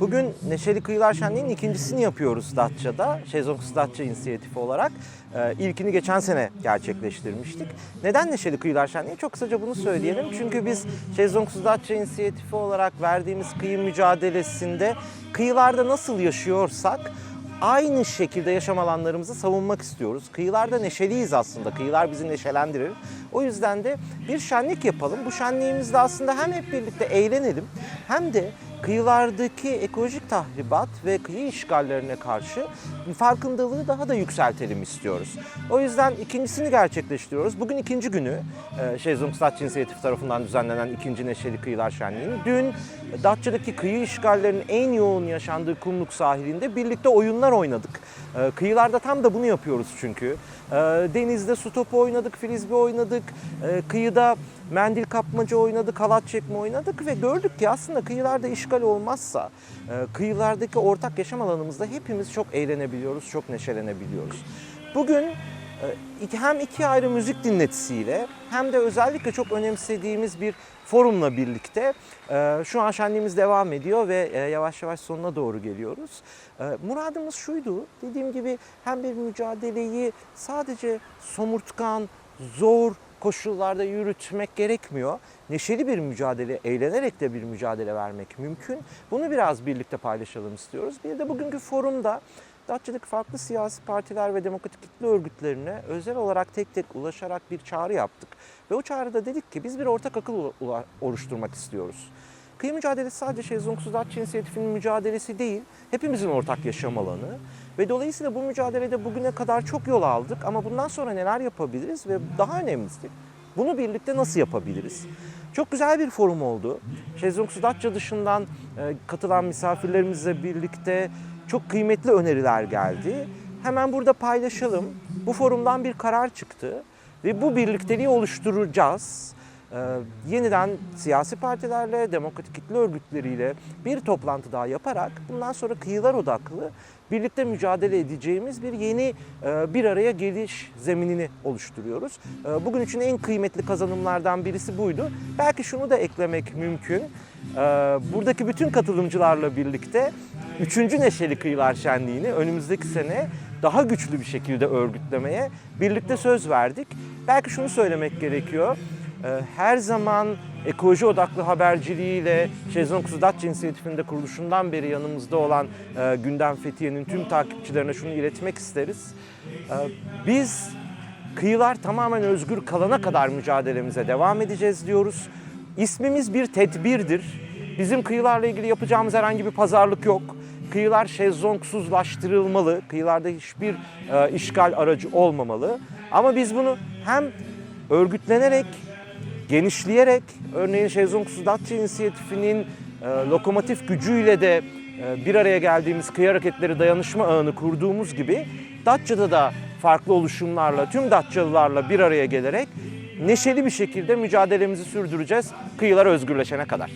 Bugün Neşeli Kıyılar Şenliği'nin ikincisini yapıyoruz Datça'da. Şezlongsuz Datça inisiyatifi olarak. Ee, ilkini geçen sene gerçekleştirmiştik. Neden Neşeli Kıyılar Şenliği? Çok kısaca bunu söyleyelim. Çünkü biz Şezlongsuz Datça inisiyatifi olarak verdiğimiz kıyı mücadelesinde kıyılarda nasıl yaşıyorsak aynı şekilde yaşam alanlarımızı savunmak istiyoruz. Kıyılarda neşeliyiz aslında. Kıyılar bizi neşelendirir. O yüzden de bir şenlik yapalım. Bu şenliğimizde aslında hem hep birlikte eğlenelim hem de kıyılardaki ekolojik tahribat ve kıyı işgallerine karşı farkındalığı daha da yükseltelim istiyoruz. O yüzden ikincisini gerçekleştiriyoruz. Bugün ikinci günü e, Şezlong Datça İnisiyatifi tarafından düzenlenen ikinci Neşeli Kıyılar Şenliği'nin. Dün Datça'daki kıyı işgallerinin en yoğun yaşandığı Kumluk sahilinde birlikte oyunlar oynadık. E, Kıyılarda tam da bunu yapıyoruz çünkü. E, Denizde su topu oynadık, frisbee oynadık, e, kıyıda mendil kapmaca oynadık, halat çekme oynadık ve gördük ki aslında kıyılarda işgal olmazsa e, kıyılardaki ortak yaşam alanımızda hepimiz çok eğlenebiliyoruz, çok neşelenebiliyoruz. Bugün hem iki ayrı müzik dinletisiyle hem de özellikle çok önemsediğimiz bir forumla birlikte e, şu an şenliğimiz devam ediyor ve e, yavaş yavaş sonuna doğru geliyoruz. E, Muradımız şuydu, dediğim gibi hem bir mücadeleyi sadece somurtkan, zor koşullarda yürütmek gerekmiyor. Neşeli bir mücadele, eğlenerek de bir mücadele vermek mümkün. Bunu biraz birlikte paylaşalım istiyoruz. Bir de bugünkü forumda Datça'daki farklı siyasi partiler ve demokratik kitle örgütlerine özel olarak tek tek ulaşarak bir çağrı yaptık. Ve o çağrıda dedik ki biz bir ortak akıl oluşturmak istiyoruz. Kıyı mücadelesi sadece Şezlongsu Datça İnisiyatifi'nin mücadelesi değil, hepimizin ortak yaşam alanı. Ve dolayısıyla bu mücadelede bugüne kadar çok yol aldık ama bundan sonra neler yapabiliriz ve daha önemlisi bunu birlikte nasıl yapabiliriz? Çok güzel bir forum oldu. Şezlongsu Datça dışından e, katılan misafirlerimizle birlikte çok kıymetli öneriler geldi. Hemen burada paylaşalım. Bu forumdan bir karar çıktı ve bu birlikteliği oluşturacağız. Ee, yeniden siyasi partilerle, demokratik kitle örgütleriyle bir toplantı daha yaparak bundan sonra kıyılar odaklı birlikte mücadele edeceğimiz bir yeni e, bir araya geliş zeminini oluşturuyoruz. E, Bugün için en kıymetli kazanımlardan birisi buydu. Belki şunu da eklemek mümkün. E, Buradaki bütün katılımcılarla birlikte 3. Neşeli Kıyılar Şenliği'ni önümüzdeki sene daha güçlü bir şekilde örgütlemeye birlikte söz verdik. Belki şunu söylemek gerekiyor. Ee, Her zaman ekoloji odaklı haberciliğiyle Şezlong Datça İnisiyatifi'nde kuruluşundan beri yanımızda olan e, Gündem Fethiye'nin tüm takipçilerine şunu iletmek isteriz. Ee, Biz kıyılar tamamen özgür kalana kadar mücadelemize devam edeceğiz diyoruz. İsmimiz bir tedbirdir. Bizim kıyılarla ilgili yapacağımız herhangi bir pazarlık yok. Kıyılar şezlongsuzlaştırılmalı. Kıyılarda hiçbir e, işgal aracı olmamalı. Ama biz bunu hem örgütlenerek, genişleyerek, örneğin Şezlongsuz Datça İnisiyatifi'nin e, lokomotif gücüyle de e, bir araya geldiğimiz kıyı hareketleri dayanışma ağını kurduğumuz gibi Datça'da da farklı oluşumlarla, tüm Datçalılarla bir araya gelerek neşeli bir şekilde mücadelemizi sürdüreceğiz kıyılar özgürleşene kadar.